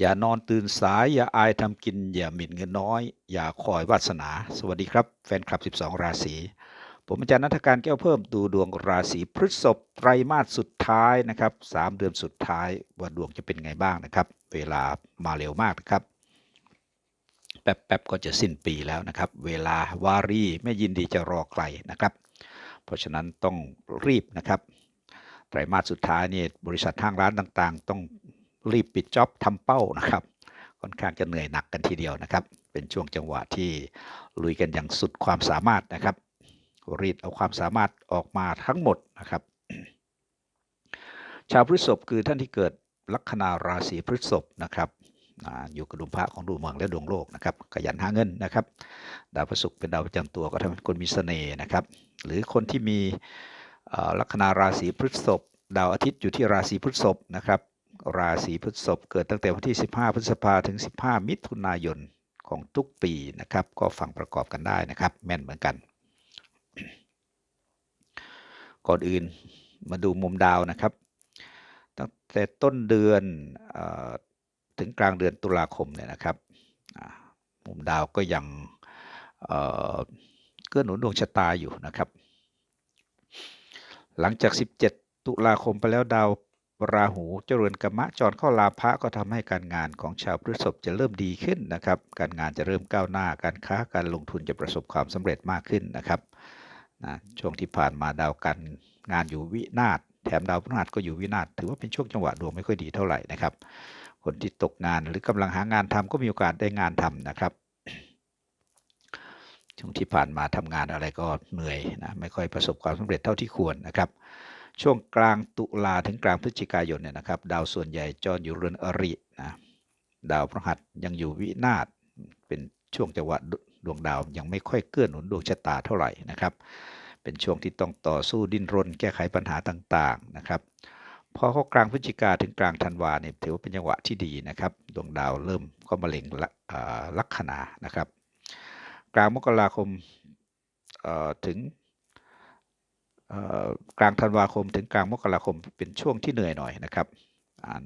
อย่านอนตื่นสาย อย่าอายทำกิน อย่าหมิ่นเงินน้อย อย่าคอยวาสนา สวัสดีครับ แฟนคลับ 12 ราศี ผมอาจารย์นัฐการแก้วเพิ่มดูดวงราศีพฤษภไตรมาสสุดท้ายนะครับสามเดือนสุดท้ายว่าดวงจะเป็นไงบ้างนะครับ เวลามาเร็วมากนะครับแป๊บๆก็จะสิ้นปีแล้วนะครับ เวลาวารีไม่ยินดีจะรอใครนะครับ เพราะฉะนั้นต้องรีบนะครับไตรมาสสุดท้ายนี่บริษัทห้างร้านต่างๆ ต้อง รีบปิดจ็อบทำเป้านะครับ ค่อนข้างจะเหนื่อยหนักกันทีเดียวนะครับ เป็นช่วงจังหวะที่ลุยกันอย่างสุดความสามารถนะครับ รีดเอาความสามารถออกมาทั้งหมดนะครับ ชาวพฤษภคือท่านที่เกิดลัคนาราศีพฤษภนะครับอยู่กับดวงพระของดวงเมืองและดวงโลกนะครับขยันหาเงินนะครับ ดาวพฤษภเป็นดาวประจำตัวก็ทำให้คนมีเสน่ห์นะครับ หรือคนที่มีลัคนาราศีพฤษภดาวอาทิตย์อยู่ที่ราศีพฤษภนะครับ ราศีพฤษภเกิดตั้งแต่วันที่ 15 พฤษภาถึง 15 มิถุนายนของทุกปีนะครับ ก็ฟังประกอบกันได้นะครับ แม่นเหมือนกัน ก่อนอื่นมาดูมุมดาวนะครับ ตั้งแต่ต้นเดือนอถึงกลางเดือนตุลาคมเนี่ยนะครับ มุมดาวก็ยังเอ่อเกื้อหนุนดวงชะตาอยู่นะครับ หลังจาก 17 ตุลาคมไปแล้วดาว ราหูเจริญกรรมะจรเข้าลาภะก็ทำให้การงานของชาวพฤษภจะเริ่มดีขึ้นนะครับ การงานจะเริ่มก้าวหน้าการค้าการลงทุนจะประสบความสำเร็จมากขึ้นนะครับนะช่วงที่ผ่านมาดาวการงานอยู่วินาศแถมดาวพฤหัสก็อยู่วินาศถือว่าเป็นช่วงจังหวะดวงไม่ค่อยดีเท่าไหร่นะครับ คนที่ตกงานหรือกำลังหางานทำก็มีโอกาสได้งานทำนะครับช่วงที่ผ่านมาทำงานอะไรก็เหนื่อยนะไม่ค่อยประสบความสำเร็จเท่าที่ควรนะครับ ช่วงกลางตุลาถึงกลางพฤศจิกายนเนี่ยนะครับ ดาวส่วนใหญ่จรอยู่เรือนอรินะดาวพฤหัสยังอยู่วินาศเป็นช่วงจังหวะดดวงดาวยังไม่ค่อยเกื้อหนุนดวงชะตาเท่าไหร่นะครับ เป็นช่วงที่ต้องต่อสู้ดิ้นรน แก้ไขปัญหาต่างๆนะครับพอเข้ากลางพฤศจิกาถึงกลางธันวาเนี่ยถือว่าเป็นจังหวะที่ดีนะครับดวงดาวเริ่มก็มาเล็งละอ่าลัคนานะครับ กลางมกราคมถึง กลางธันวาคมถึงกลางมกราคมเป็นช่วงที่เหนื่อยหน่อยนะครับ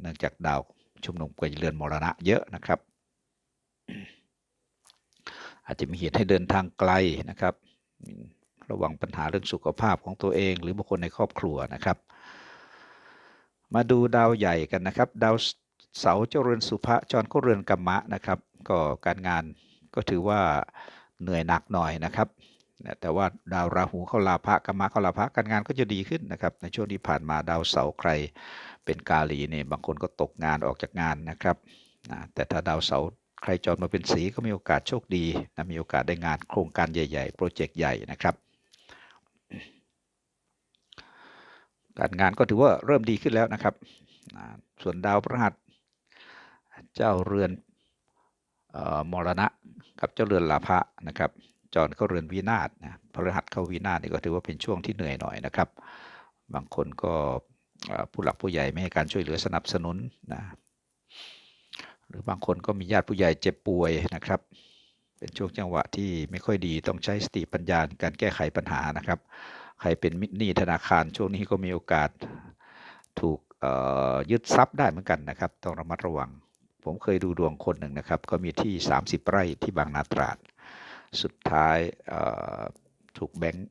เนื่องจากดาวชุมนุมกับเรือนมรณะเยอะนะครับ อาจจะมีเหตุให้เดินทางไกลนะครับ ระวังปัญหาเรื่องสุขภาพของตัวเอง หรือบุคคลในครอบครัวนะครับ มาดูดาวใหญ่กันนะครับ ดาวเสาเจรือนสุภะจรก็เรือนกัมมะนะครับ ก็การงานก็ถือว่าเหนื่อยหนักหน่อยนะครับ นะแต่ว่าดาวราหูเข้าลาภะกัมมะเข้าลาภะการงานก็จะดีขึ้นนะครับ ในช่วงที่ผ่านมาดาวเสาใครเป็นกาลีเนี่ยบางคนก็ตกงานออกจากงานนะครับนะแต่ถ้าดาวเสาใครจรมาเป็นสีก็มีโอกาสโชคดีนะมีโอกาสได้งานโครงการใหญ่ๆ โปรเจกต์ใหญ่นะครับการงานก็ถือว่าเริ่มดีขึ้นแล้วนะครับ ส่วนดาวพฤหัสเจ้าเรือนออมรณะกับเจ้าเรือนลาภะนะครับ จรเข้าเรือนวินาศนะพฤหัสเข้าวินาศนี่ก็ถือว่าเป็นช่วงที่เหนื่อยหน่อยนะครับ บางคนก็ผู้หลักผู้ใหญ่ไม่ให้การช่วยเหลือสนับสนุนนะหรือบางคนก็มีญาติผู้ใหญ่เจ็บป่วยนะครับ เป็นช่วงจังหวะที่ไม่ค่อยดีต้องใช้สติปัญญาการแก้ไขปัญหานะครับ ใครเป็นมิตรหนี้ธนาคารช่วงนี้ก็มีโอกาสถูกยึดทรัพย์ได้เหมือนกันนะครับ ต้องระมัดระวัง ผมเคยดูดวงคนหนึ่งนะครับ ก็มีที่ 30 ไร่ที่บางนาตราด สุดท้ายถูกแบงค์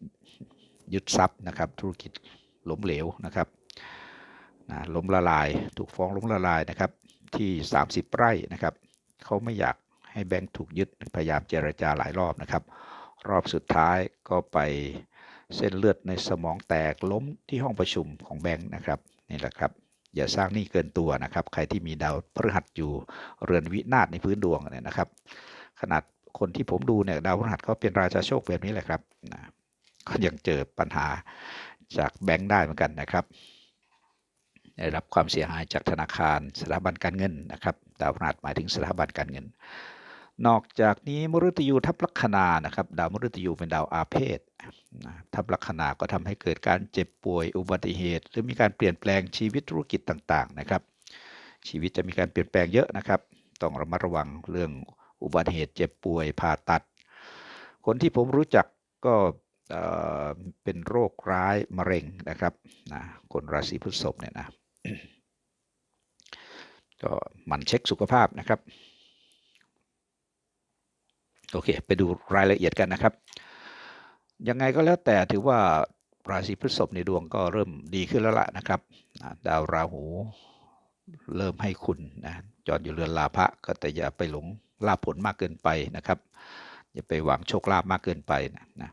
ยึดทรัพย์นะครับ ธุรกิจล้มเหลวนะครับนะล้มละลาย ถูกฟ้องล้มละลายนะครับ ที่ 30 ไร่นะครับเขาไม่อยากให้แบงค์ถูกยึดพยายามเจรจาหลายรอบนะครับ รอบสุดท้ายก็ไปเส้นเลือดในสมองแตกล้มที่ห้องประชุมของแบงค์นะครับนี่แหละครับ อย่าสร้างหนี้เกินตัวนะครับ ใครที่มีดาวพฤหัสอยู่เรือนวินาศในพื้นดวงเนี่ยนะครับ ขนาด คนที่ผมดูเนี่ยดาวพฤหัสเขาเป็นราชาโชคแบบนี้แหละครับนะก็ยังเจอปัญหาจากแบงค์ได้เหมือนกันนะครับได้รับความเสียหายจากธนาคารสถาบันการเงินนะครับดาวพฤหัสหมายถึงสถาบันการเงิน นอกจากนี้มฤตยูทับลัคนานะครับ ดาวมฤตยูเป็นดาวอาเพศทับลัคนาก็ทำให้เกิดการเจ็บป่วยอุบัติเหตุ หรือมีการเปลี่ยนแปลงชีวิตธุรกิจต่างๆนะครับ ชีวิตจะมีการเปลี่ยนแปลงเยอะนะครับ ต้องระมัดระวังเรื่อง อุบัติเหตุเจ็บป่วยผ่าตัด คนที่ผมรู้จักก็เป็นโรคร้ายมะเร็งนะครับนะคนราศีพฤษภเนี่ยนะก็หมั่นเช็คสุขภาพนะครับ โอเค ไปดูรายละเอียดกันนะครับ ยังไงก็แล้วแต่ถือว่าราศีพฤษภในดวงก็เริ่มดีขึ้นแล้วล่ะนะครับ ดาวราหูเริ่มให้คุณนะจอดอยู่เรือนลาภะก็แต่อย่าไปหลง ลาภผลมากเกินไปนะครับอย่าไปหวังโชคลาภมากเกินไปนะนะ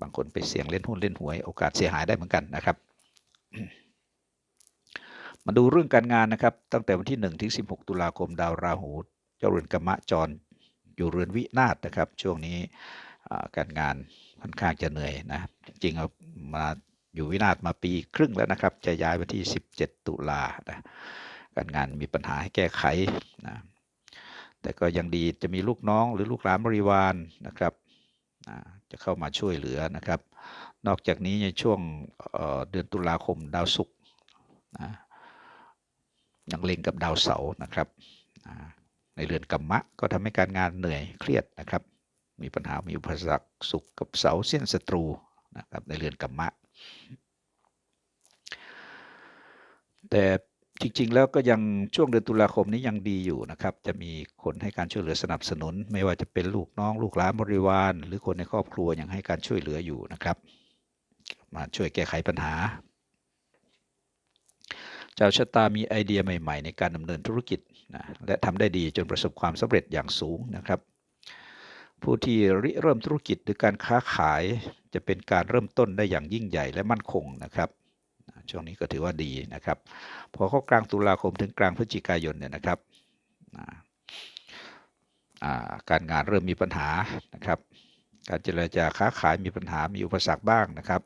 บางคนไปเสี่ยงเล่นหุ้นเล่นหวยโอกาสเสียหายได้เหมือนกันนะครับ มาดูเรื่องการงานนะครับ ตั้งแต่วันที่1ถึง16 ตุลาคมดาวราหู เจ้าเรือนกรรมะจร อยู่เรือนวินาศนะครับ ช่วงนี้การงานค่อนข้างจะเหนื่อยนะจริงๆเอามาอยู่วินาศมาปีครึ่งแล้วนะครับ จะย้ายวันที่ 17 ตุลานะการงานมีปัญหาให้แก้ไขนะ แต่ก็ยังดีจะมีลูกน้องหรือลูกหลานบริวารนะครับจะเข้ามาช่วยเหลือนะครับ นอกจากนี้ในช่วงเดือนตุลาคมดาวศุกร์ยังเล็งกับดาวเสาร์นะครับในเรือนกรรมะก็ทำให้การงานเหนื่อยเครียดนะครับ มีปัญหามีอุปสรรคสุขกับเสาเส้นศัตรูนะครับในเรือนกรรมะ แต่ จริงๆ แล้วก็ยังช่วงเดือนตุลาคมนี้ยังดีอยู่นะครับ จะมีคนให้การช่วยเหลือสนับสนุน ไม่ว่าจะเป็นลูกน้องลูกหลานบริวาร หรือคนในครอบครัวยังให้การช่วยเหลืออยู่นะครับ มาช่วยแก้ไขปัญหาเจ้าชะตามีไอเดียใหม่ๆ ในการดำเนินธุรกิจนะและทำได้ดีจนประสบความสำเร็จอย่างสูงนะครับ ผู้ที่ริเริ่มธุรกิจหรือการค้าขายจะเป็นการเริ่มต้นได้อย่างยิ่งใหญ่และมั่นคงนะครับ ช่วงนี้ก็ถือว่าดีนะครับ พอเข้ากลางตุลาคมถึงกลางพฤศจิกายนเนี่ยนะครับการงานเริ่มมีปัญหานะครับ การเจรจาค้าขายมีปัญหามีอุปสรรคบ้างนะครับ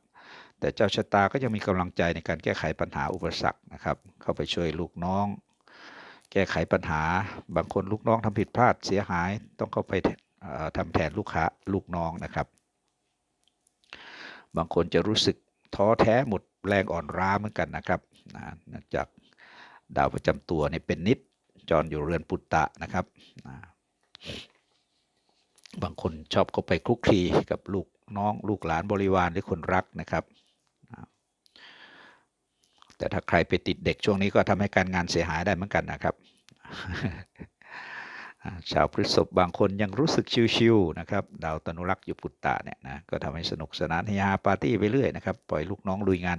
แต่เจ้าชะตาก็ยังมีกำลังใจในการแก้ไขปัญหาอุปสรรคนะครับ เข้าไปช่วยลูกน้อง แก้ไขปัญหา บางคนลูกน้องทำผิดพลาดเสียหาย ต้องเข้าไปเอ่อทำแทนลูกค้าลูกน้องนะครับ บางคนจะรู้สึกท้อแท้หมด แรงอ่อนล้าเหมือนกันนะครับนะจากดาวประจำตัวเนี่ยเป็นนิดจรอยู่เรือนปุตตะนะครับนะบางคนชอบเข้าไปคลุกคลีกับลูกน้องลูกหลานบริวารหรือคนรักนะครับ แต่ถ้าใครไปติดเด็กช่วงนี้ก็ทำให้การงานเสียหายได้เหมือนกันนะครับ ชาวพฤษภบางคนยังรู้สึกชิวๆนะครับดาวตนุรักษ์อยู่ปุตตะเนี่ยนะก็ทำให้สนุกสนานเฮฮาปาร์ตี้ไปเรื่อยนะครับปล่อยลูกน้องลุยงาน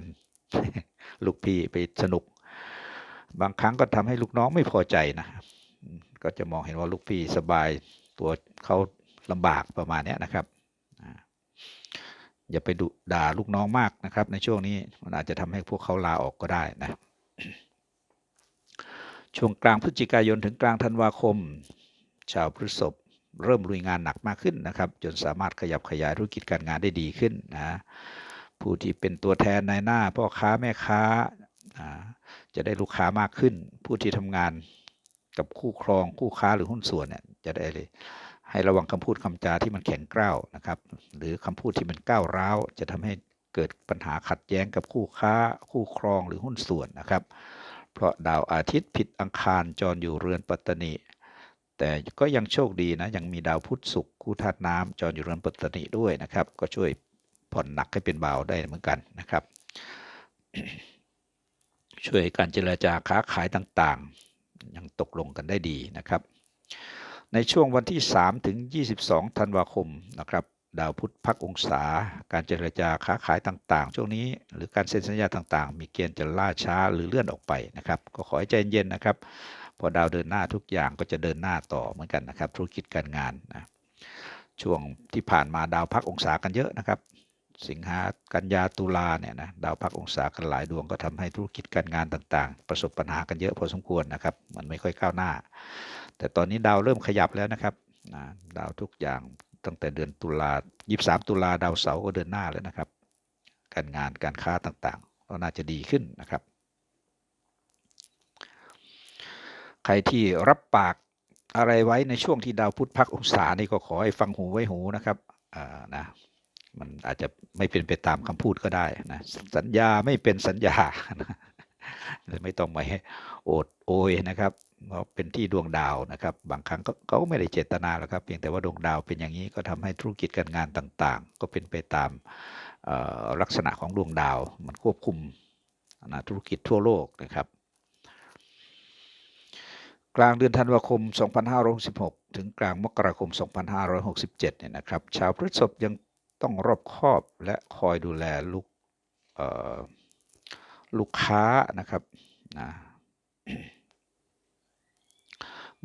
ลูกพี่ไปสนุก บางครั้งก็ทำให้ลูกน้องไม่พอใจนะก็จะมองเห็นว่าลูกพี่สบายตัวเขาลำบากประมาณนี้นะครับอ่าอย่าไปดุด่าลูกน้องมากนะครับ ในช่วงนี้มันอาจจะทำให้พวกเขาลาออกก็ได้นะช่วงกลางพฤศจิกายนถึงกลางธันวาคม ชาวพฤษภเริ่มลุยงานหนักมากขึ้นนะครับ จนสามารถขยับขยายธุรกิจการงานได้ดีขึ้นนะผู้ที่เป็นตัวแทนในหน้าพ่อค้าแม่ค้าจะได้ลูกค้ามากขึ้น ผู้ที่ทำงานกับคู่ครองคู่ค้าหรือหุ้นส่วนเนี่ยจะได้เลยให้ระวังคำพูดคำจาที่มันแข็งกร้าวนะครับ หรือคำพูดที่มันก้าวร้าว จะทำให้เกิดปัญหาขัดแย้งกับคู่ค้าคู่ครองหรือหุ้นส่วนนะครับ เพราะดาวอาทิตย์ผิดอังคารจรอยู่เรือนปัตตนิ แต่ก็ยังโชคดีนะยังมีดาวพุธศุกร์คู่ธาตุน้ำจรอยู่เรือนปัตตนิด้วยนะครับ ก็ช่วยผ่อนหนักให้เป็นเบาได้เหมือนกันนะครับ ช่วยการเจรจาค้าขายต่างๆ ยังตกลงกันได้ดีนะครับ ในช่วงวันที่ 3 ถึง 22 ธันวาคมนะครับดาวพุธพักองศา การเจรจาค้าขายต่างๆ ช่วงนี้ หรือการเซ็นสัญญาต่างๆ มีเกณฑ์จะล่าช้าหรือเลื่อนออกไปนะครับ ก็ขอให้ใจเย็นๆนะครับ พอดาวเดินหน้าทุกอย่างก็จะเดินหน้าต่อเหมือนกันนะครับธุรกิจการงานนะช่วงที่ผ่านมาดาวพักองศากันเยอะนะครับ สิงหากันยาตุลาเนี่ยนะดาวพักองศากันหลายดวงก็ทำให้ธุรกิจการงานต่างๆ ประสบปัญหากันเยอะพอสมควรนะครับ มันไม่ค่อยก้าวหน้า แต่ตอนนี้ดาวเริ่มขยับแล้วนะครับนะดาวทุกอย่างตั้งแต่เดือนตุลา23 ตุลาดาวเสาร์ก็เดินหน้าแล้วนะครับ การงานการค้าต่างๆ ก็น่าจะดีขึ้นนะครับ ใครที่รับปากอะไรไว้ในช่วงที่ดาวพุธพักองศานี่ก็ขอให้ฟังหูไว้หูนะครับอ่านะมันอาจจะไม่เป็นไปตามคำพูดก็ได้นะสัญญาไม่เป็นสัญญาเลยไม่ต้องมาโอดโอยนะครับเพราะเป็นที่ดวงดาวนะครับ บางครั้งก็เขาไม่ได้เจตนาหรอกครับ เพียงแต่ว่าดวงดาวเป็นอย่างนี้ก็ทำให้ธุรกิจการงานต่างๆ ก็เป็นไปตามลักษณะของดวงดาว มันควบคุมนะธุรกิจทั่วโลกนะครับ กลางเดือนธันวาคม 2566 ถึงกลางมกราคม 2567 เนี่ยนะครับ ชาวพฤษภยังต้องรอบคอบและคอยดูแลลูกลูกค้านะครับนะ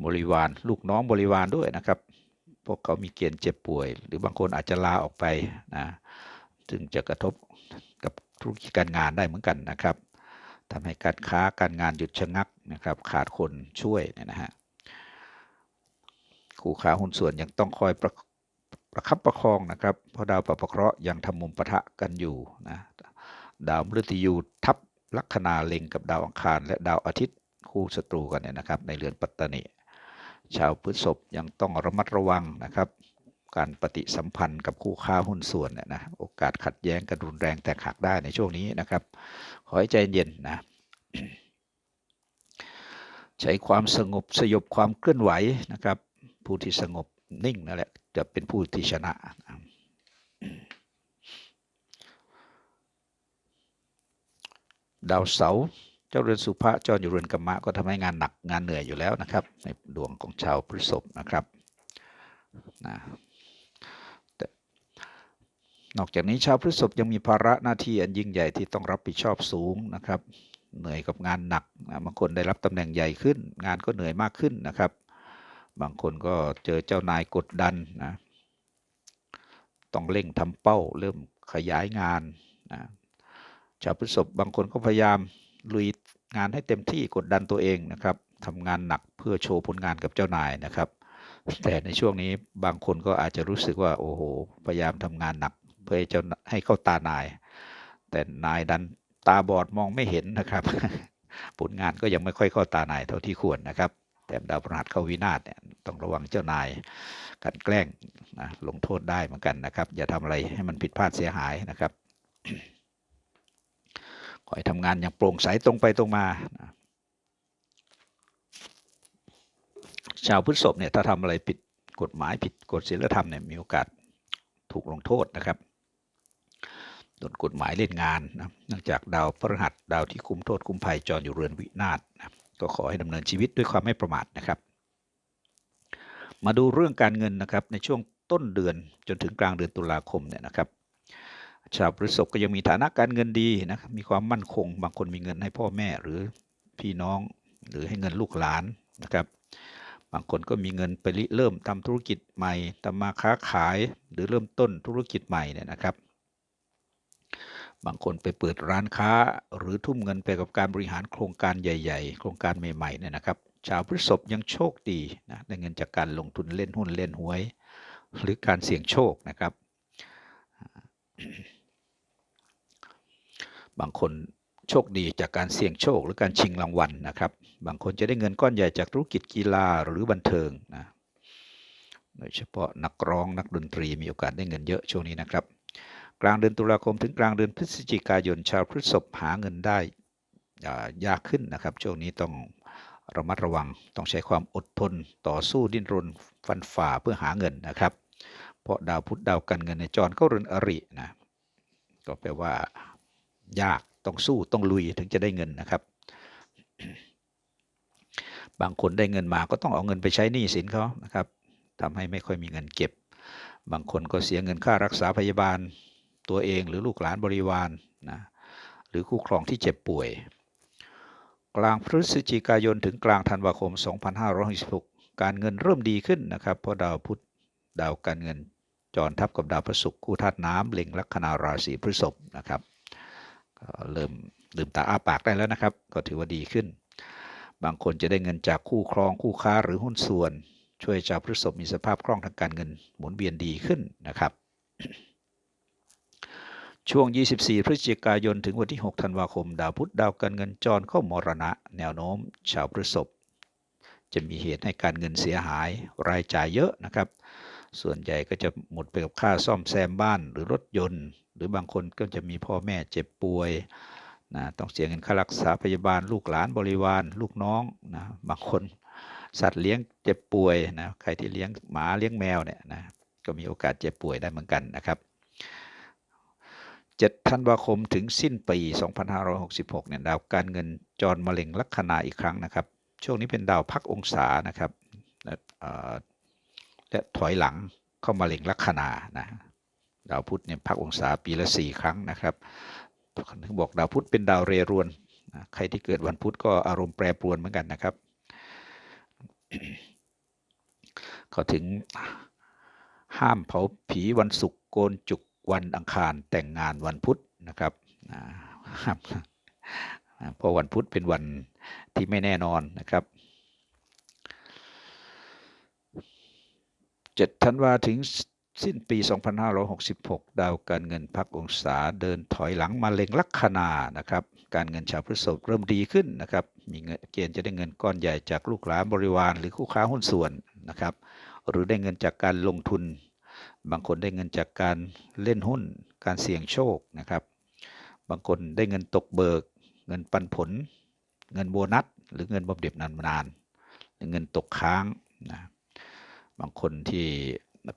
บริวารลูกน้องบริวารด้วยนะครับ พวกเขามีเกณฑ์เจ็บป่วย หรือบางคนอาจจะลาออกไปนะซึ่งจะกระทบกับธุรกิจการงานได้เหมือนกันนะครับ ทำให้การค้าการงานหยุดชะงักนะครับ ขาดคนช่วยเนี่ยนะฮะคู่ค้าหุ้นส่วนยังต้องคอยประประคับประคองนะครับเพราะดาวประเคราะห์ยังทำมุมปะทะกันอยู่นะดาวมฤตยูทับลัคนาเล็งกับดาวอังคาร และดาวอาทิตย์คู่ศัตรูกันเนี่ยนะครับ ในเรือนปัตตานีชาวพฤษภยังต้องระมัดระวังนะครับ การปฏิสัมพันธ์กับคู่ค้าหุ้นส่วนเนี่ยนะโอกาสขัดแย้งกันรุนแรงแตกหักได้ในช่วงนี้นะครับ อให้ใจเย็นนะใช้ความสงบสยบความเคลื่อนไหวนะครับ ผู้ที่สงบนิ่งนั่นแหละจะเป็นผู้ที่ชนะนะดาวเสาเจ้าเรือนสุภะจรอยู่เรือนกรรมะก็ทำให้งานหนักงานเหนื่อยอยู่แล้วนะครับ ในดวงของชาวพฤษภนะครับนะ นอกจากนี้ชาวพฤษภยังมีภาระหน้าที่อันยิ่งใหญ่ที่ต้องรับผิดชอบสูงนะครับ เหนื่อยกับงานหนักบางคนได้รับตำแหน่งใหญ่ขึ้น งานก็เหนื่อยมากขึ้นนะครับ บางคนก็เจอเจ้านายกดดันนะต้องเร่งทำเป้า เริ่มขยายงานนะชาวพฤษภบางคนก็พยายามลุยงานให้เต็มที่กดดันตัวเองนะครับทำงานหนักเพื่อโชว์ผลงานกับเจ้านายนะครับ แต่ในช่วงนี้บางคนก็อาจจะรู้สึกว่าโอ้โหพยายามทำงานหนัก เพื่อจ้าให้เข้าตานาย แต่นายดันตาบอดมองไม่เห็นนะครับ ผลงานก็ยังไม่ค่อยเข้าตานายเท่าที่ควรนะครับแถมดาวพฤหัสเข้าวินาศเนี่ยต้องระวังเจ้านายกันแกล้งนะลงโทษได้เหมือนกันนะครับ อย่าทำอะไรให้มันผิดพลาดเสียหายนะครับขอให้ทำงานอย่างโปร่งใสตรงไปตรงมานะชาวพฤษภเนี่ยถ้าทำอะไรผิดกฎหมายผิดกฎศีลธรรมเนี่ยมีโอกาสถูกลงโทษนะครับ ดนกฎหมายเล่นงานนะเนื่องจากดาวพฤหัสดาวที่คุมโทษคุมภัยจรอยู่เรือนวินาศนะก็ขอให้ดำเนินชีวิตด้วยความไม่ประมาทนะครับ มาดูเรื่องการเงินนะครับในช่วงต้นเดือนจนถึงกลางเดือนตุลาคมเนี่ยนะครับ ชาวพฤษภก็ยังมีฐานะการเงินดีนะครับมีความมั่นคง บางคนมีเงินให้พ่อแม่หรือพี่น้องหรือให้เงินลูกหลานนะครับบางคนก็มีเงินไปริเริ่มทำธุรกิจใหม่ทำมาค้าขายหรือเริ่มต้นธุรกิจใหม่เนี่ยนะครับ บางคนไปเปิดร้านค้า หรือทุ่มเงินไปกับการบริหารโครงการใหญ่ ๆ โครงการใหม่ๆเนี่ยนะครับ ชาวพฤษภยังโชคดีนะได้เงินจากการลงทุนเล่นหุ้นเล่นหวย หรือการเสี่ยงโชคนะครับ บางคนโชคดีจากการเสี่ยงโชคหรือการชิงรางวัลนะครับ บางคนจะได้เงินก้อนใหญ่จากธุรกิจกีฬาหรือบันเทิงนะโดยเฉพาะนักร้องนักดนตรีมีโอกาสได้เงินเยอะช่วงนี้นะครับ กลางเดือนตุลาคมถึงกลางเดือนพฤศจิกายนชาวพฤษภหาเงินได้ยากขึ้นนะครับช่วงนี้ต้องระมัดระวังต้องใช้ความอดทนต่อสู้ดิ้นรนฟันฝ่าเพื่อหาเงินนะครับ เพราะดาวพุธดาวการเงินในจรเข้าเรือนอรินะก็แปลว่า ยากต้องสู้ต้องลุยถึงจะได้เงินนะครับ บางคนได้เงินมาก็ต้องเอาเงินไปใช้หนี้สินเขานะครับทำให้ไม่ค่อยมีเงินเก็บ บางคนก็เสียเงินค่ารักษาพยาบาล ตัวเองหรือลูกหลานบริวารนะหรือคู่ครองที่เจ็บป่วย กลางพฤศจิกายนถึงกลางธันวาคม 2566 การเงินเริ่มดีขึ้นนะครับ เพราะดาวพุธดาวการเงินจรทับกับดาวพฤหัสคู่ธาตุน้ำเล็งลัคนาราศีพฤษภนะครับก็เริ่มลืมตาอ้าปากได้แล้วนะครับ ก็ถือว่าดีขึ้น บางคนจะได้เงินจากคู่ครองคู่ค้าหรือหุ้นส่วน ช่วยชาวพฤษภมีสภาพคล่องทางการเงินหมุนเวียนดีขึ้นนะครับ ช่วง 24 พฤศจิกายน ถึงวันที่ 6 ธันวาคม ดาวพุธดาวการเงินจรเข้ามรณะ แนวโน้ม ชาวพฤษภจะมีเหตุให้การเงินเสียหาย รายจ่ายเยอะนะครับ ส่วนใหญ่ก็จะหมดไปกับค่าซ่อมแซมบ้านหรือรถยนต์ หรือบางคนก็จะมีพ่อแม่เจ็บป่วยนะต้องเสียเงินค่ารักษาพยาบาล ลูกหลานบริวาร ลูกน้องนะบางคนสัตว์เลี้ยงเจ็บป่วยนะใครที่เลี้ยงหมาเลี้ยงแมวเนี่ยนะก็มีโอกาสเจ็บป่วยได้เหมือนกันนะครับ 7ธันวาคมถึงสิ้นปี 2566 เนี่ยดาวการเงินจรมะเร็งลัคนาอีกครั้งนะครับ ช่วงนี้เป็นดาวพักองศานะครับและถอยหลังเข้ามาเล็งลัคนานะดาวพุธเนี่ยพักองศาปีละสี่ครั้งนะครับถึงบอกดาวพุธเป็นดาวเรรวนนะใครที่เกิดวันพุธก็อารมณ์แปรปรวนเหมือนกันนะครับก็ถึงห้ามเผาผีวันศุกร์โกนจุก วันอังคารแต่งงานวันพุธนะครับเพราะวันพุธเป็นวันที่ไม่แน่นอนนะครับ7ธันวาถึงสิ้นปี 2566 ดาวการเงินพักองศาเดินถอยหลังมาเล็งลัคนานะครับ การเงินชาวพฤษภเริ่มดีขึ้นนะครับ มีเงินเกณฑ์จะได้เงินก้อนใหญ่จากลูกหลานบริวาร หรือคู่ค้าหุ้นส่วนนะครับ หรือได้เงินจากการลงทุน บางคนได้เงินจากการเล่นหุ้น การเสี่ยงโชคนะครับ บางคนได้เงินตกเบิก เงินปันผล เงินโบนัส หรือเงินบำเหน็จนานๆหรือเงินตกค้างนะบางคนที่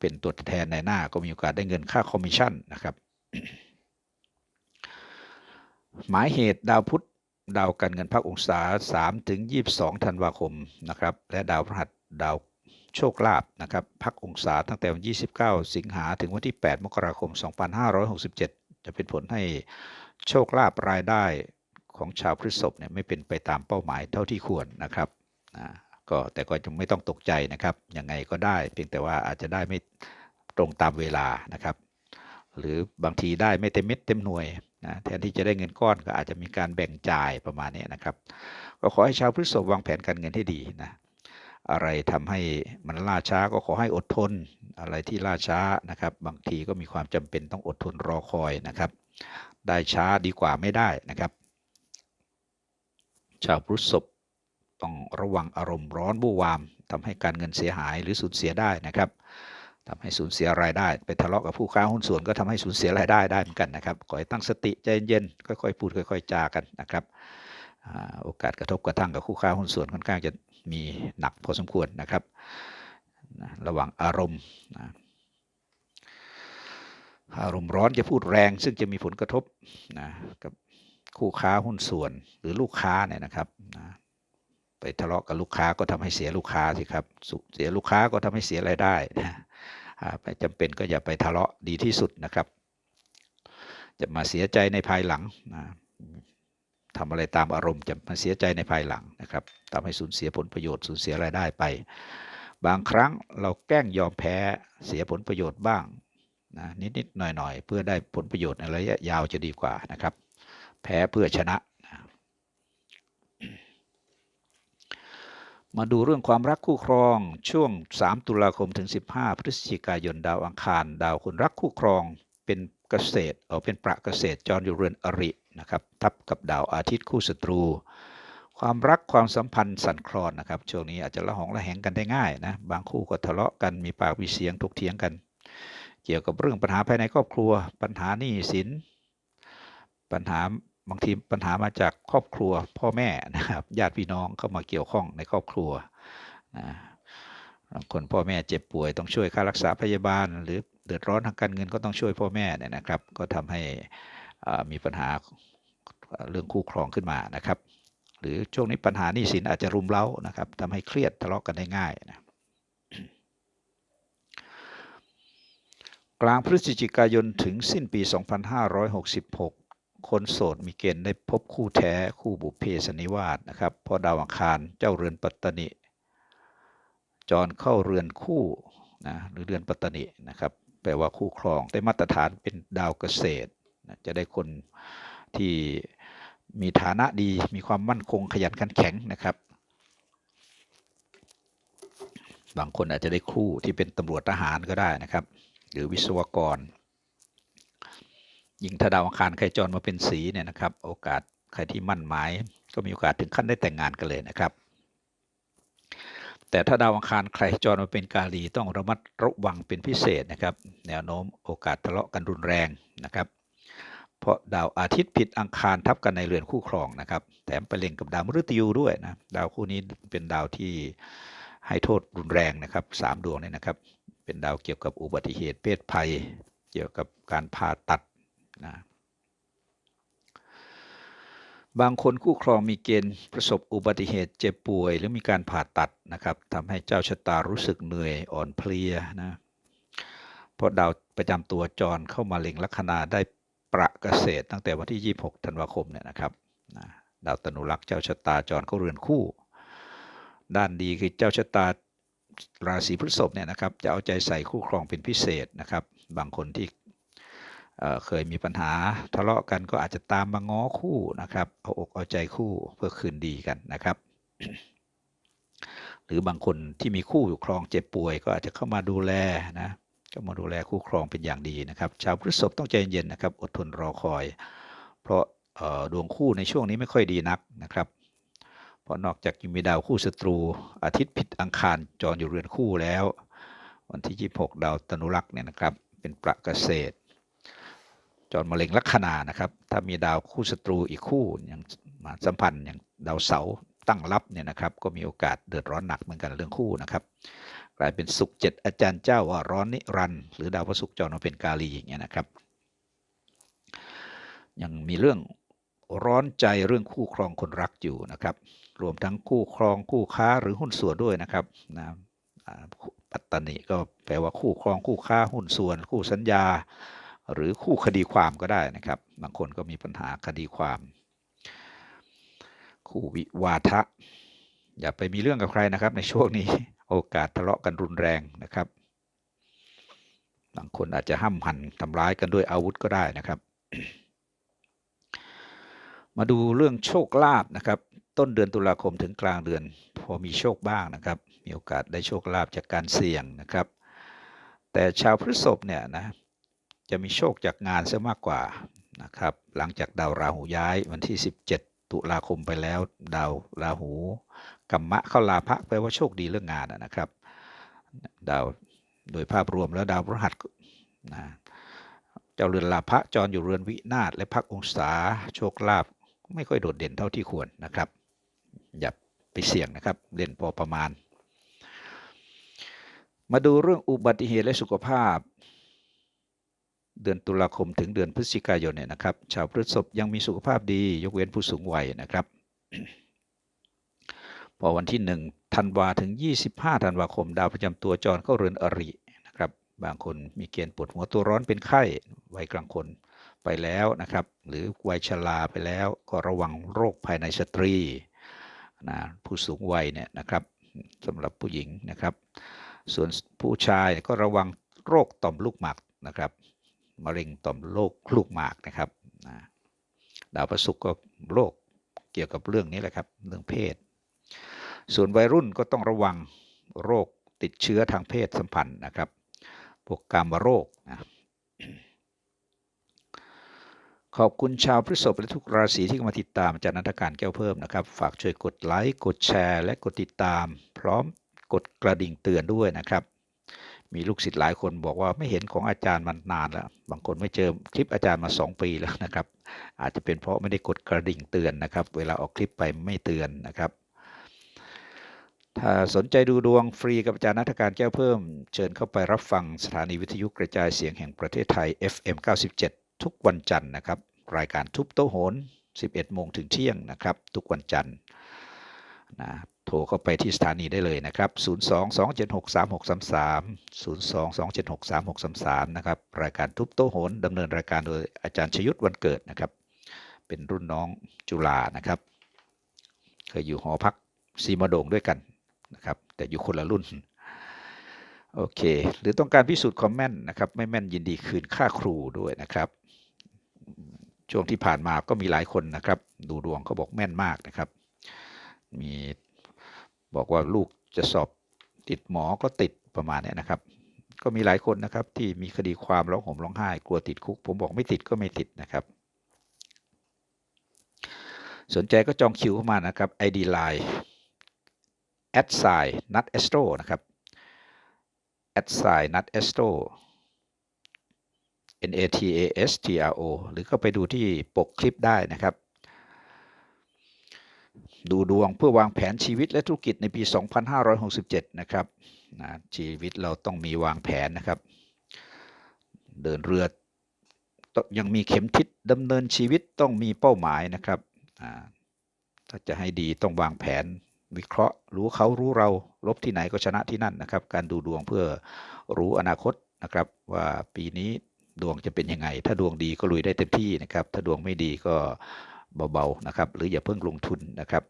เป็นตัวแทนในหน้าก็มีโอกาสได้เงินค่าคอมมิชชั่นนะครับ หมายเหตุดาวพุธดาวการเงินพักองศา3ถึง22 ธันวาคมนะครับ และดาวพฤหัสดาว โชคลาภนะครับพักองศาตั้งแต่วันที่29 สิงหาถึงวันที่ 8 มกราคม 2567 จะเป็นผลให้โชคลาภรายได้ของชาวพฤษภเนี่ยไม่เป็นไปตามเป้าหมายเท่าที่ควรนะครับอ่าก็แต่ก็จะไม่ต้องตกใจนะครับยังไงก็ได้ เพียงแต่ว่าอาจจะได้ไม่ตรงตามเวลานะครับ หรือบางทีได้ไม่เต็มเม็ดเต็มหน่วยนะแทนที่จะได้เงินก้อนก็อาจจะมีการแบ่งจ่ายประมาณนี้นะครับ ก็ขอให้ชาวพฤษภวางแผนการเงินให้ดีนะ อะไรทำให้มันล่าช้าก็ขอให้อดทน อะไรที่ล่าช้านะครับ บางทีก็มีความจำเป็นต้องอดทนรอคอยนะครับ ได้ช้าดีกว่าไม่ได้นะครับ ชาวพฤษภต้องระวังอารมณ์ร้อนบูวามทำให้การเงินเสียหายหรือสูญเสียได้นะครับทำให้สูญเสียรายได้ ไปทะเลาะกับผู้ค้าหุ้นส่วนก็ทำให้สูญเสียรายได้ได้เหมือนกันนะครับขอให้ตั้งสติใจเย็นๆค่อยๆพูดค่อย ๆ จากันนะครับโอกาสกระทบกระทั่งกับคู่ค้าหุ้นส่วนค่อนข้างจะ มีหนักพอสมควรนะครับนะระวังอารมณ์อารมณ์ร้อนจะพูดแรง ซึ่งจะมีผลกระทบนะกับคู่ค้าหุ้นส่วนหรือลูกค้าเนี่ยนะครับนะไปทะเลาะกับลูกค้าก็ทำให้เสียลูกค้าสิครับ เสียลูกค้าก็ทำให้เสียรายได้นะไม่จำเป็นก็อย่าไปทะเลาะดีที่สุดนะครับ จะมาเสียใจในภายหลังนะ ทำอะไรตามอารมณ์จะมาเสียใจในภายหลังนะครับทำให้สูญเสียผลประโยชน์สูญเสียรายได้ไป บางครั้งเราแกล้งยอมแพ้เสียผลประโยชน์บ้างนะนิดๆหน่อยๆ เพื่อได้ผลประโยชน์ในระยะยาวจะดีกว่านะครับ แพ้เพื่อชนะนะมาดูเรื่องความรักคู่ครองช่วง 3 ตุลาคมถึง 15 พฤศจิกายนดาวอังคาร ดาวคนรักคู่ครองเป็นเกษตรเอาเป็นประเกษตรจรอยู่เรือนอริ นะครับทับกับดาวอาทิตย์คู่ศัตรู ความรักความสัมพันธ์สั่นคลอนนะครับช่วงนี้อาจจะละหองละแหงกันได้ง่ายนะบางคู่ก็ทะเลาะกันมีปากมีเสียงถกเถียงกัน เกี่ยวกับเรื่องปัญหาภายในครอบครัว ปัญหาหนี้สินปัญหาบางทีปัญหามาจากครอบครัวพ่อแม่นะครับญาติพี่น้องเข้ามาเกี่ยวข้องในครอบครัวนะบางคนพ่อแม่เจ็บป่วยต้องช่วยค่ารักษาพยาบาล หรือเดือดร้อนทางการเงินก็ต้องช่วยพ่อแม่เนี่ยนะครับ ก็ทำให้ มีปัญหาเรื่องคู่ครองขึ้นมานะครับ หรือช่วงนี้ปัญหานี้สินอาจจะรุมเร้านะครับทำให้เครียดทะเลาะกันได้ง่ายนะกลางพฤศจิกายนถึงสิ้นปี 2566 คนโสดมีเกณฑ์ได้พบคู่แท้คู่บุพเพสนิวาสนะครับเพราะดาวอังคารเจ้าเรือนปัตตนิจรเข้าเรือนคู่นะหรือเรือนปัตตนินะครับแปลว่าคู่ครองได้มาตรฐานเป็นดาวเกษตร จะได้คนที่มีฐานะดีมีความมั่นคงขยันขันแข็งนะครับ บางคนอาจจะได้คู่ที่เป็นตำรวจทหารก็ได้นะครับ หรือวิศวกร ยิ่งถ้าดาวอังคารใครจรมาเป็นสีเนี่ยนะครับ โอกาสใครที่มั่นหมายก็มีโอกาสถึงขั้นได้แต่งงานกันเลยนะครับ แต่ถ้าดาวอังคารใครจรมาเป็นกาลีต้องระมัดระวังเป็นพิเศษนะครับ แนวโน้มโอกาสทะเลาะกันรุนแรงนะครับ เพราะดาวอาทิตย์ผิดอังคารทับกันในเรือนคู่ครองนะครับ แถมไปเล็งกับดาวมฤตยูด้วยนะ ดาวคู่นี้เป็นดาวที่ให้โทษรุนแรงนะครับสามดวงนี้นะครับ เป็นดาวเกี่ยวกับอุบัติเหตุเพศภัย เกี่ยวกับการผ่าตัดนะบางคนคู่ครองมีเกณฑ์ประสบอุบัติเหตุเจ็บป่วย หรือมีการผ่าตัดนะครับทำให้เจ้าชะตารู้สึกเหนื่อยอ่อนเพลียนะเพราะดาวประจำตัวจรเข้ามาเล็งลัคนาได้ ประเกษตรตั้งแต่วันที่ 26 ธันวาคมเนี่ยนะครับนะดาวตนุรักษ์เจ้าชะตาจรเข้าเรือนคู่ ด้านดีคือเจ้าชะตาราศีพฤษภเนี่ยนะครับจะเอาใจใส่คู่ครองเป็นพิเศษนะครับ บางคนที่เเคยมีปัญหาทะเลาะกันก็อาจจะตามมาง้อคู่นะครับเอาอกเอาใจคู่เพื่อคืนดีกันนะครับ หรือบางคนที่มีคู่อยู่ครองเจ็บป่วย ก็อาจจะเข้ามาดูแลนะ ก็มาดูแลคู่ครองเป็นอย่างดีนะครับ ชาวพฤษภต้องใจเย็นนะครับ อดทนรอคอย เพราะดวงคู่ในช่วงนี้ไม่ค่อยดีนักนะครับ เพราะนอกจากยังมีดาวคู่ศัตรู อาทิตย์ผิดอังคารจรอยู่เรือนคู่แล้ว วันที่ 26 ดาวตนุรักษ์เนี่ยนะครับ เป็นประเกษตร จรมะเร็งลัคนานะครับ ถ้ามีดาวคู่ศัตรูอีกคู่อย่างมาสัมพันธ์อย่างดาวเสาตั้งรับเนี่ยนะครับ ก็มีโอกาสเดือดร้อนหนักเหมือนกันเรื่องคู่นะครับ กลายเป็นสุขเจ็ดอาจารย์เจ้าว่าร้อนนิรันด์หรือดาวพระศุกร์จรมาเป็นกาลีอย่างเงี้ยนะครับ ยังมีเรื่องร้อนใจเรื่องคู่ครองคนรักอยู่นะครับ รวมทั้งคู่ครองคู่ค้าหรือหุ้นส่วนด้วยนะครับนะปัตตานีก็แปลว่าคู่ครองคู่ค้าหุ้นส่วน คู่สัญญา หรือคู่คดีความก็ได้นะครับ บางคนก็มีปัญหาคดีความ คู่วิวาทะ อย่าไปมีเรื่องกับใครนะครับในช่วงนี้ โอกาสทะเลาะกันรุนแรงนะครับบางคนอาจจะห้ำหันทำร้ายกันด้วยอาวุธก็ได้นะครับ มาดูเรื่องโชคลาภนะครับ ต้นเดือนตุลาคมถึงกลางเดือน พอมีโชคบ้างนะครับ มีโอกาสได้โชคลาภจากการเสี่ยงนะครับ แต่ชาวพฤษภเนี่ยนะจะมีโชคจากงานซะมากกว่านะครับ หลังจากดาวราหูย้ายวันที่ 17 ตุลาคมไปแล้ว ดาวราหูกัมมะเข้าลาภะแปลว่าโชคดีเรื่องงานนะครับ ดาวโดยภาพรวมแล้วดาวพฤหัสนะเจ้าเรือนลาภะจรอยู่เรือนวินาศและพักองศาโชคลาภไม่ค่อยโดดเด่นเท่าที่ควรนะครับ อย่าไปเสี่ยงนะครับเด่นพอประมาณ มาดูเรื่องอุบัติเหตุและสุขภาพ เดือนตุลาคมถึงเดือนพฤศจิกายนเนี่ยนะครับ ชาวพฤษภยังมีสุขภาพดี ยกเว้นผู้สูงวัยนะครับ พอวันที่1ธันวาถึง 25ธันวาคม ดาวประจำตัวจรเข้าเรือนอรินะครับ บางคนมีเกณฑ์ปวดหัวตัวร้อนเป็นไข้วัยกลางคนไปแล้วนะครับ หรือวัยชราไปแล้วก็ระวังโรคภายในสตรีนะผู้สูงวัยเนี่ยนะครับสำหรับผู้หญิงนะครับ ส่วนผู้ชายก็ระวังโรคต่อมลูกหมากนะครับ มะเร็งต่อมโรคลูกหมากนะครับดาวพระศุกร์ก็โรคเกี่ยวกับเรื่องนี้แหละครับเรื่องเพศ ส่วนวัยรุ่นก็ต้องระวังโรคติดเชื้อทางเพศสัมพันธ์นะครับพวกกามโรคนะขอบคุณชาวพฤษภและทุกราศีที่มาติดตามอาจารย์นันทการแก้วเพิ่มนะครับ ฝากช่วยกดไลค์ กดแชร์ และกดติดตาม พร้อมกดกระดิ่งเตือนด้วยนะครับ มีลูกศิษย์หลายคนบอกว่าไม่เห็นของอาจารย์มานานแล้ว บางคนไม่เจอคลิปอาจารย์มา 2 ปีแล้วนะครับ อาจจะเป็นเพราะไม่ได้กดกระดิ่งเตือนนะครับ เวลาออกคลิปไปไม่เตือนนะครับ ถ้าสนใจดูดวงฟรีกับอาจารย์นัทการแก้วเพิ่ม เชิญเข้าไปรับฟังสถานีวิทยุกระจายเสียงแห่งประเทศไทย FM 97 ทุกวันจันทร์นะครับ รายการทุบโต๊ะโหน 11 โมงถึงเที่ยงนะครับ ทุกวันจันทร์นะ โทรเข้าไปที่สถานีได้เลยนะครับ 02-276-3633 02-276-3633 นะครับ รายการทุบโต๊ะโหนดำเนินรายการโดยอาจารย์ชยุทธวันเกิดนะครับ เป็นรุ่นน้องจุฬานะครับ เคยอยู่หอพักซีมาโดงด้วยกันนะครับ แต่อยู่คนละรุ่น โอเค หรือต้องการพิสูจน์ความแม่นนะครับ ไม่แม่นยินดีคืนค่าครูด้วยนะครับช่วงที่ผ่านมาก็มีหลายคนนะครับ ดูดวงเขาบอกแม่นมากนะครับ มี บอกว่าลูกจะสอบติดหมอก็ติดประมาณนี้นะครับ ก็มีหลายคนนะครับที่มีคดีความร้องห่มร้องไห้กลัวติดคุก ผมบอกไม่ติดก็ไม่ติดนะครับ สนใจก็จองคิวเข้ามานะครับ ID Line แอดไซนัดเอสโตนะครับแอดไซนัดเอสโต N A T A S T R O หรือเข้าไปดูที่ปกคลิปได้นะครับ ดูดวงเพื่อวางแผนชีวิตและธุรกิจในปี 2567 นะครับนะชีวิตเราต้องมีวางแผนนะครับ เดินเรือยังมีเข็มทิศดำเนินชีวิตต้องมีเป้าหมายนะครับ ถ้าจะให้ดีต้องวางแผนวิเคราะห์ รู้เขารู้เราลบที่ไหนก็ชนะที่นั่นนะครับ การดูดวงเพื่อรู้อนาคตนะครับว่าปีนี้ดวงจะเป็นยังไง ถ้าดวงดีก็ลุยได้เต็มที่นะครับ ถ้าดวงไม่ดีก็ เบาๆนะครับหรืออย่าเพิ่งลงทุนนะครับ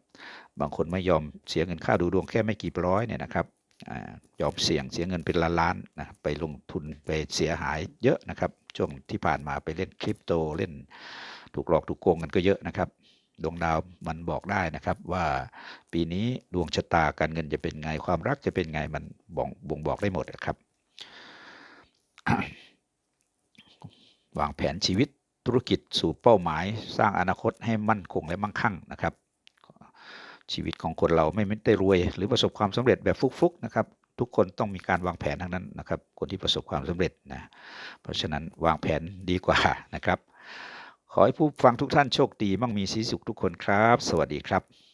บางคนไม่ยอมเสียเงินค่าดูดวงแค่ไม่กี่ร้อยเนี่ยนะครับอยอมเสี่ยงเสียเงินเป็นล้านๆนะไปลงทุนไปเสียหายเยอะนะครับ ช่วงที่ผ่านมาไปเล่นคริปโตเล่นถูกหลอกถูกโกงกันก็เยอะนะครับดวงดาวมันบอกได้นะครับว่าปีนี้ดวงชะตาการเงินจะเป็นไงความรักจะเป็นไงมันบ่งบ่งบอกได้หมดนะครับ วางแผนชีวิต ธุรกิจสู่เป้าหมาย สร้างอนาคตให้มั่นคงและมั่งคั่งนะครับ ชีวิตของคนเราไม่ได้รวย หรือประสบความสำเร็จแบบฟุกๆนะครับ ทุกคนต้องมีการวางแผนทั้งนั้นนะครับ คนที่ประสบความสำเร็จนะเพราะฉะนั้นวางแผนดีกว่านะครับ ขอให้ผู้ฟังทุกท่านโชคดีมั่งมีสีสุขทุกคนครับ สวัสดีครับ